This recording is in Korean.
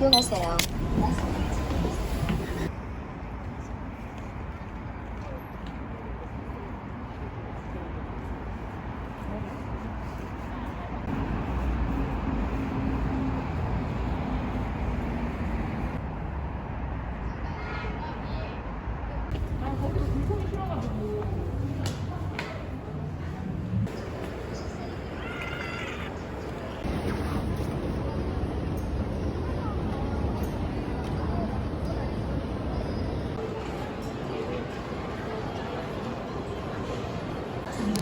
착용하세요. 아, 거기서 불 필요가지고.